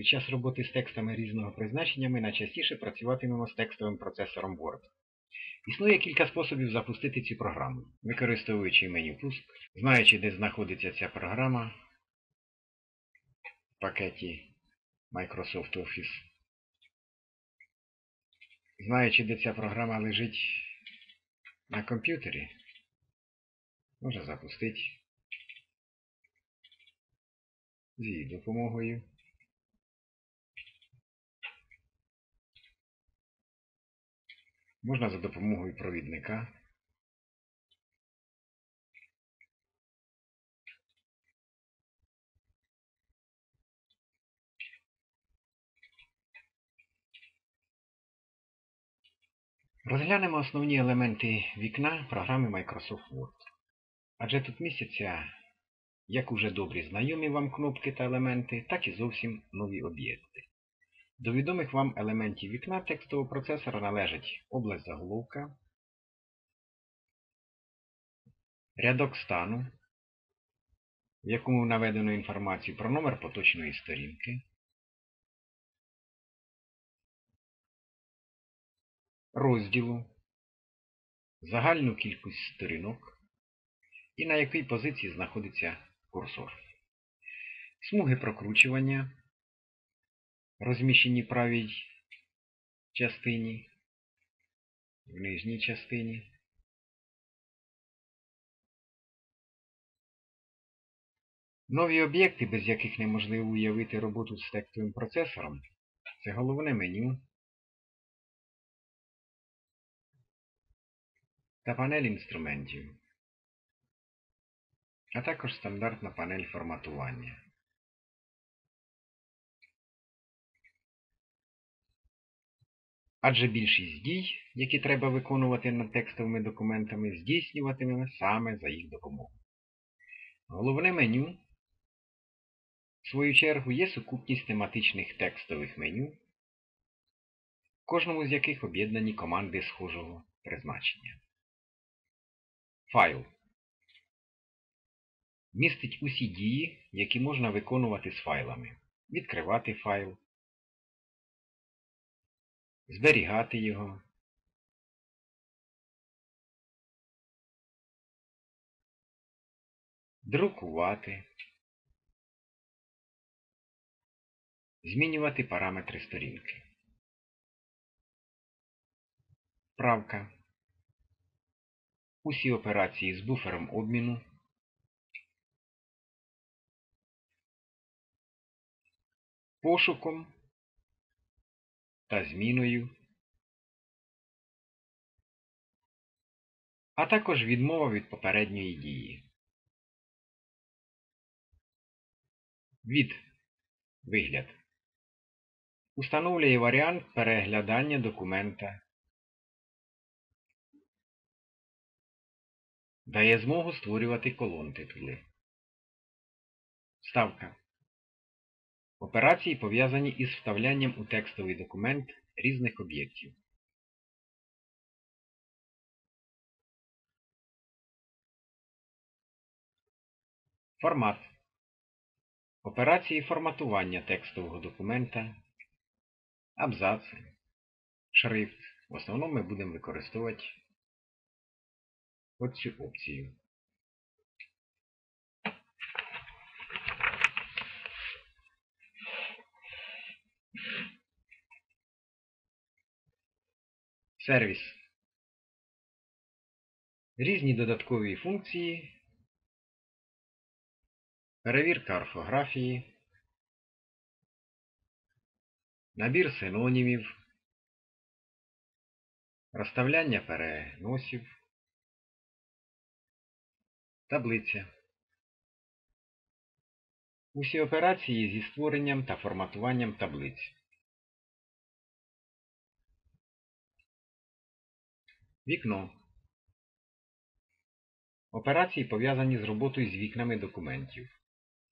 Під час роботи з текстами різного призначення ми найчастіше працюватимемо з текстовим процесором Word. Існує кілька способів запустити цю програму, використовуючи меню пуск, знаючи, де знаходиться ця програма в пакеті Microsoft Office. Знаючи, де ця програма лежить на комп'ютері, можна запустити з її допомогою. Можна за допомогою провідника. Розглянемо основні елементи вікна програми Microsoft Word. Адже тут містяться як уже добрі знайомі вам кнопки та елементи, так і зовсім нові об'єкти. До відомих вам елементів вікна текстового процесора належать область заголовка, рядок стану, в якому наведено інформацію про номер поточної сторінки, розділу, загальну кількість сторінок і на якій позиції знаходиться курсор. Смуги прокручування, розміщені правій частині, в нижній частині. Нові об'єкти, без яких неможливо уявити роботу з текстовим процесором, це головне меню та панель інструментів, а також стандартна панель форматування. Адже більшість дій, які треба виконувати над текстовими документами, здійснюватимемо саме за їх допомогою. Головне меню, в свою чергу, є сукупність тематичних текстових меню, в кожному з яких об'єднані команди схожого призначення. Файл містить усі дії, які можна виконувати з файлами. Відкривати файл, зберігати його, друкувати, змінювати параметри сторінки. Правка. Усі операції з буфером обміну. Пошуком та зміною, а також відмова від попередньої дії. Від вигляд установлює варіант переглядання документа, дає змогу створювати колон титули. Ставка Операції пов'язані із вставлянням у текстовий документ різних об'єктів. Формат. Операції форматування текстового документа, абзаци, шрифт. В основному ми будемо використовувати оцю опцію. Сервіс. Різні додаткові функції. Перевірка орфографії. Набір синонімів. Розставляння переносів. Таблиця. Усі операції зі створенням та форматуванням таблиць. Вікно. Операції пов'язані з роботою з вікнами документів,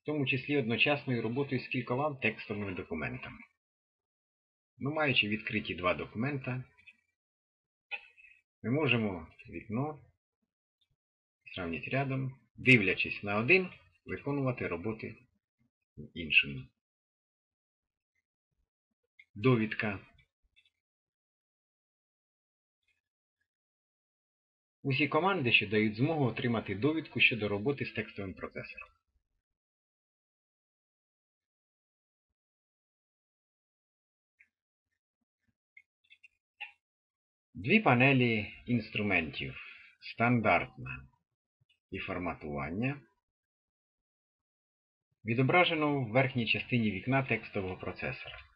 в тому числі одночасною роботою з кількома текстовими документами. Ну, маючи відкриті два документа, ми можемо вікно сравнити рядом, дивлячись на один, виконувати роботи в іншому. довідка. Усі команди, що дають змогу отримати довідку щодо роботи з текстовим процесором. Дві панелі інструментів стандартна і форматування відображено в верхній частині вікна текстового процесора.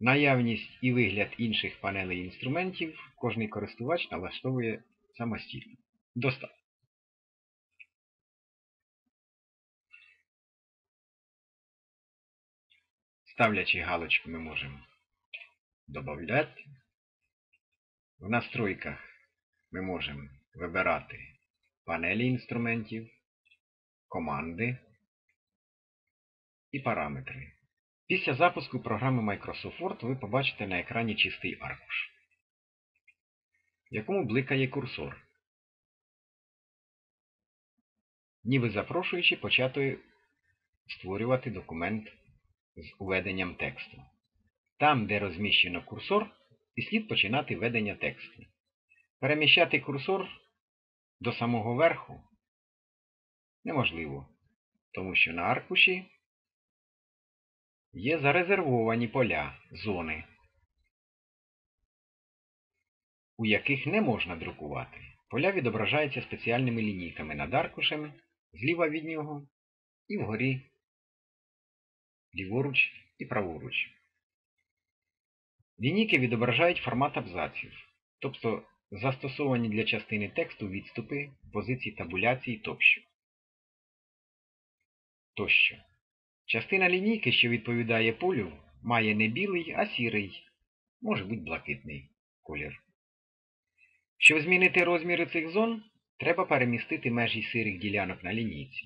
Наявність і вигляд інших панелей інструментів кожний користувач налаштовує самостійно. Достатньо. Ставлячи галочку ми можемо додати. В настройках ми можемо вибирати панелі інструментів, команди і параметри. Після запуску програми Microsoft Word ви побачите на екрані чистий аркуш, в якому бликає курсор, ніби запрошуючи почати створювати документ з введенням тексту. Там, де розміщено курсор, і слід починати ведення тексту. Переміщати курсор до самого верху неможливо, тому що на аркуші є зарезервовані поля, зони, у яких не можна друкувати. Поля відображаються спеціальними лінійками над аркушами, зліва від нього і вгорі, ліворуч і праворуч. Лінійки відображають формат абзаців, тобто застосовані для частини тексту відступи, позиції табуляції тощо. тощо. Частина лінійки, що відповідає полю, має не білий, а сірий, може бути блакитний колір. Щоб змінити розміри цих зон, треба перемістити межі сирих ділянок на лінійці.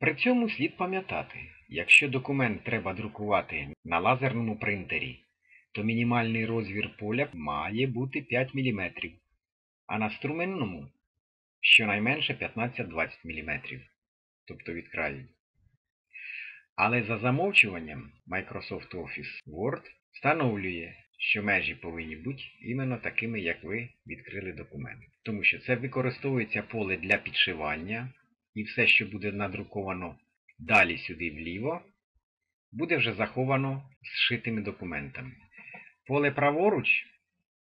При цьому слід пам'ятати, якщо документ треба друкувати на лазерному принтері, то мінімальний розмір поля має бути 5 мм, а на струменному щонайменше 15-20 мм, тобто від краю. Але за замовчуванням Microsoft Office Word встановлює, що межі повинні бути іменно такими, як ви відкрили документ. Тому що це використовується поле для підшивання, і все, що буде надруковано далі сюди вліво, буде вже заховано зшитими документами. Поле праворуч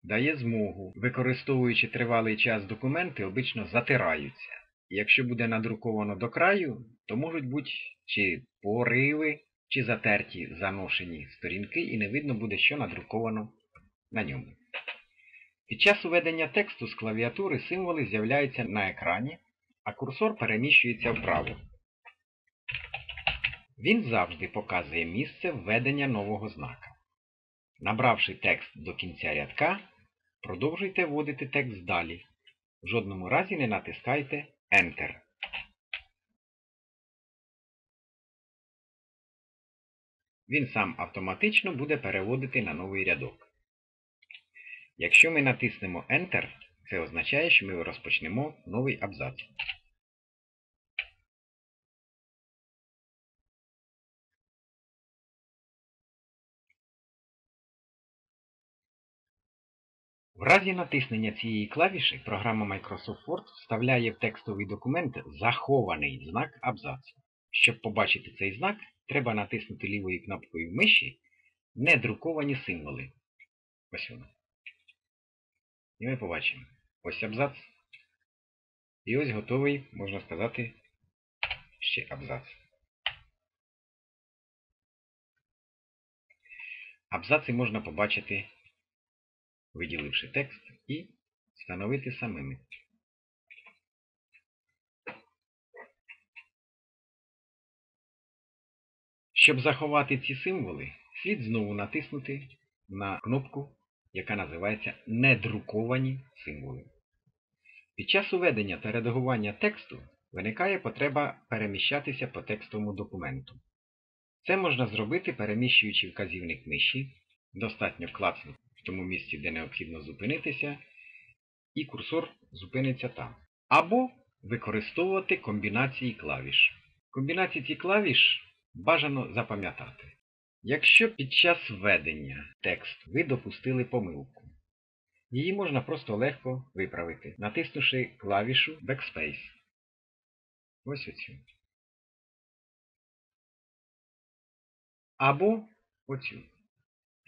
дає змогу, використовуючи тривалий час документи, обично затираються. Якщо буде надруковано до краю, то можуть бути чи пориви, чи затерті заношені сторінки, і не видно буде, що надруковано на ньому. Під час уведення тексту з клавіатури символи з'являються на екрані, а курсор переміщується вправо. Він завжди показує місце введення нового знака. Набравши текст до кінця рядка, продовжуйте вводити текст далі. В жодному разі не натискайте Enter. Він сам автоматично буде переводити на новий рядок. Якщо ми натиснемо Enter, це означає, що ми розпочнемо новий абзац. В разі натиснення цієї клавіші програма Microsoft Word вставляє в текстовий документ захований знак абзацу. Щоб побачити цей знак, треба натиснути лівою кнопкою миші недруковані символи. Ось воно. І ми побачимо. Ось абзац. І ось готовий, можна сказати, ще абзац. Абзаци можна побачити, виділивши текст, і встановити самими. Щоб заховати ці символи, слід знову натиснути на кнопку, яка називається Недруковані символи. Під час уведення та редагування тексту виникає потреба переміщатися по текстовому документу. Це можна зробити, переміщуючи вказівник миші, достатньо клацнути в тому місці, де необхідно зупинитися, і курсор зупиниться там. Або використовувати комбінації клавіш. Комбінації ці клавіш бажано запам'ятати. Якщо під час введення тексту ви допустили помилку, її можна просто легко виправити, натиснувши клавішу Backspace. Ось оцю. Або оцю.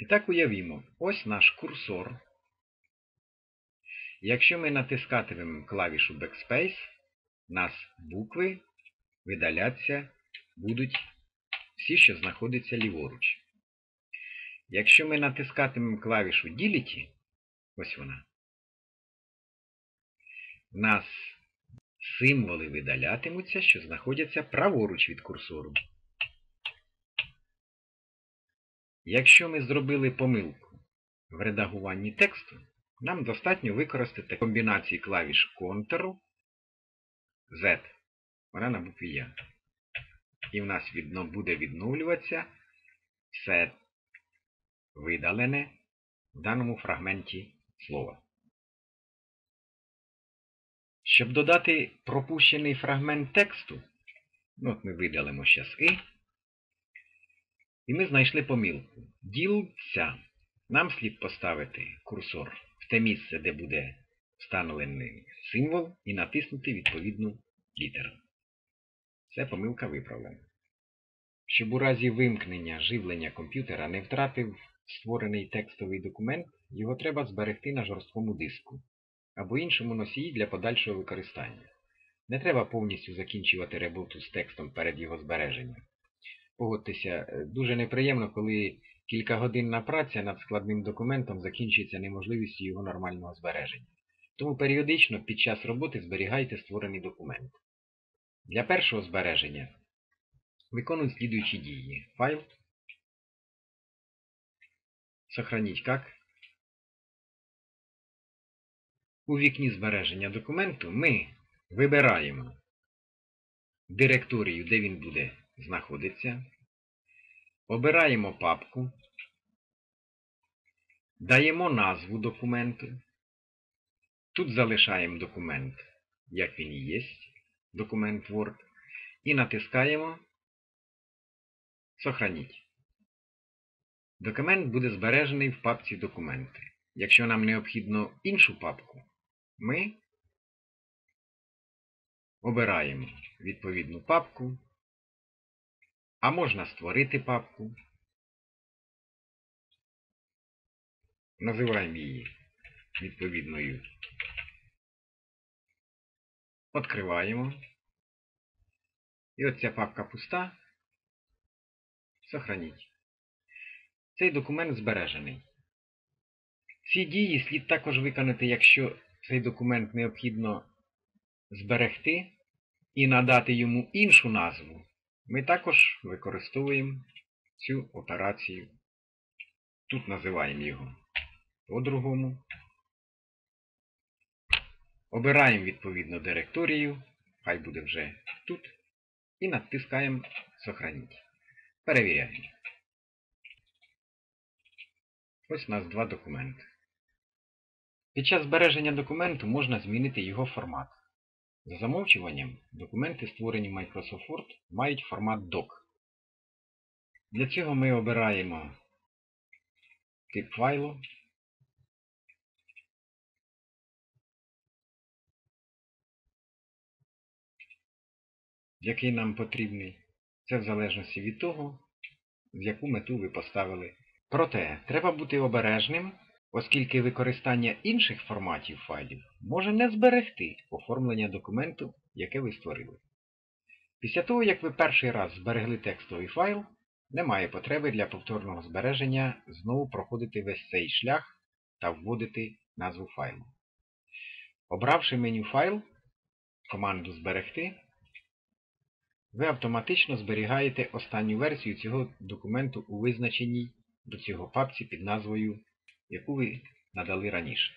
І так уявімо, ось наш курсор. Якщо ми натискатимемо клавішу Backspace, нас букви видаляться будуть всі, що знаходяться ліворуч. Якщо ми натискатимемо клавішу Delete, ось вона, у нас символи видалятимуться, що знаходяться праворуч від курсору. Якщо ми зробили помилку в редагуванні тексту, нам достатньо використати комбінації клавіш Ctrl, Z, вона на букві Я. І в нас відно, буде відновлюватися все видалене в даному фрагменті слова. Щоб додати пропущений фрагмент тексту, ну от ми видалимо зараз «и», і ми знайшли помилку. Ділця. Нам слід поставити курсор в те місце, де буде встановлений символ, і натиснути відповідну літеру. Це помилка виправлена. Щоб у разі вимкнення живлення комп'ютера не втратив створений текстовий документ, його треба зберегти на жорсткому диску або іншому носії для подальшого використання. Не треба повністю закінчувати роботу з текстом перед його збереженням. Погодьтеся, дуже неприємно, коли кількагодинна праця над складним документом закінчується неможливістю його нормального збереження. Тому періодично під час роботи зберігайте створений документ. Для першого збереження виконують слідуючі дії. Файл. Сохранить как. У вікні збереження документу ми вибираємо директорію, де він буде знаходитися. Обираємо папку. Даємо назву документу. Тут залишаємо документ, як він є, документ Word, і натискаємо Сохраніть. Документ буде збережений в папці Документи. Якщо нам необхідно іншу папку, ми обираємо відповідну папку, а можна створити папку. Називаємо її відповідною. Відкриваємо. І от ця папка пуста. Сохраніть. Цей документ збережений. Ці дії слід також виконати, якщо цей документ необхідно зберегти і надати йому іншу назву. Ми також використовуємо цю операцію. Тут називаємо його по-другому. Обираємо відповідну директорію, хай буде вже тут, і натискаємо Сохраніть. Перевіряємо. Ось у нас два документи. Під час збереження документу можна змінити його формат. За замовчуванням, документи, створені Microsoft Word, мають формат DOC. Для цього ми обираємо тип файлу. який нам потрібний. Це в залежності від того, в яку мету ви поставили. Проте, треба бути обережним, оскільки використання інших форматів файлів може не зберегти оформлення документу, яке ви створили. Після того, як ви перший раз зберегли текстовий файл, немає потреби для повторного збереження знову проходити весь цей шлях та вводити назву файлу. Обравши меню Файл, команду Зберегти, ви автоматично зберігаєте останню версію цього документу у визначеній до цього папці під назвою, яку ви надали раніше.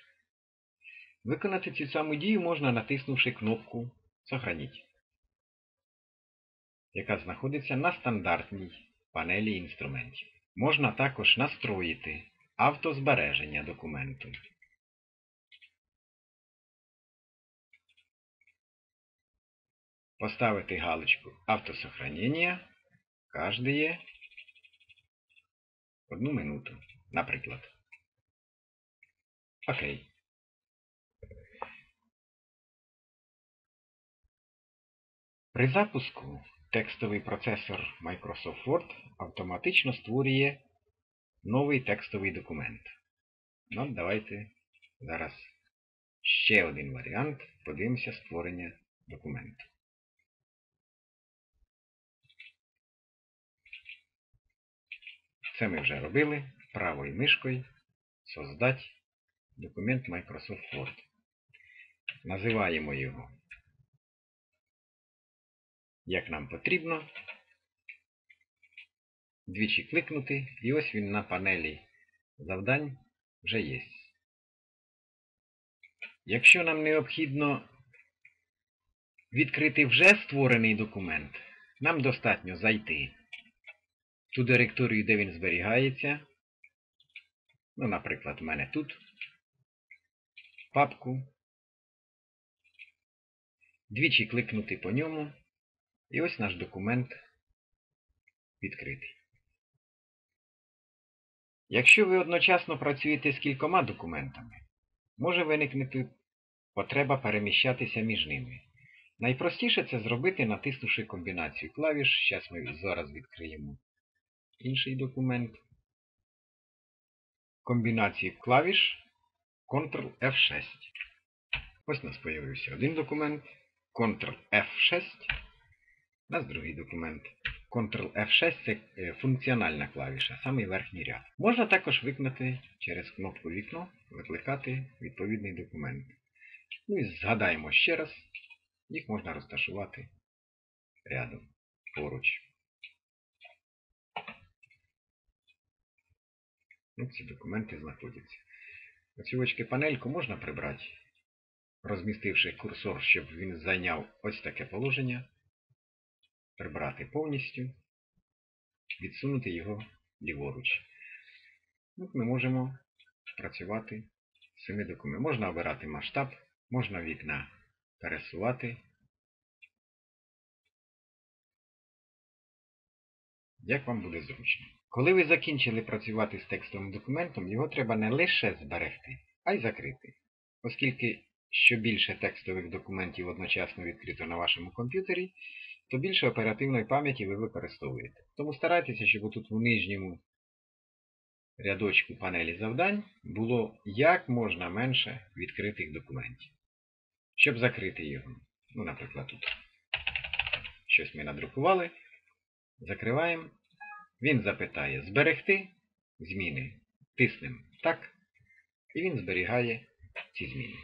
Виконати цю саму дію можна натиснувши кнопку Сохраніть, яка знаходиться на стандартній панелі інструментів. Можна також настроїти автозбереження документу. Поставити галочку автосохранення кожне одну минуту, наприклад. Окей. При запуску текстовий процесор Microsoft Word автоматично створює новий текстовий документ. Ну, давайте зараз ще один варіант. Подивимося створення документу. Це ми вже робили правою мишкою создать документ Microsoft Word. Називаємо його як нам потрібно. Двічі кликнути, і ось він на панелі завдань вже є. Якщо нам необхідно відкрити вже створений документ, нам достатньо зайти в ту директорію, де він зберігається. Ну, наприклад, в мене тут папку. Двічі кликнути по ньому. І ось наш документ відкритий. Якщо ви одночасно працюєте з кількома документами, може виникнути потреба переміщатися між ними. Найпростіше це зробити, натиснувши комбінацію клавіш. Зараз ми зараз відкриємо інший документ. Комбінацію клавіш Ctrl-F6. Ось у нас з'явився один документ. Ctrl-F6. У нас другий документ. Ctrl-F6 це е, функціональна клавіша, самий верхній ряд. Можна також виконати через кнопку вікно, викликати відповідний документ. Ну і згадаємо ще раз, їх можна розташувати рядом поруч. Ну, Ці документи знаходяться. Оцю панельку можна прибрати, розмістивши курсор, щоб він зайняв ось таке положення прибрати повністю, відсунути його ліворуч. От ми можемо працювати з цими документами. Можна обирати масштаб, можна вікна пересувати. Як вам буде зручно. Коли ви закінчили працювати з текстовим документом, його треба не лише зберегти, а й закрити. Оскільки що більше текстових документів одночасно відкрито на вашому комп'ютері, то більше оперативної пам'яті ви використовуєте. Тому старайтеся, щоб тут в нижньому рядочку панелі завдань було як можна менше відкритих документів. Щоб закрити його, ну, наприклад, тут щось ми надрукували, закриваємо. Він запитає Зберегти зміни. Тиснемо так, і він зберігає ці зміни.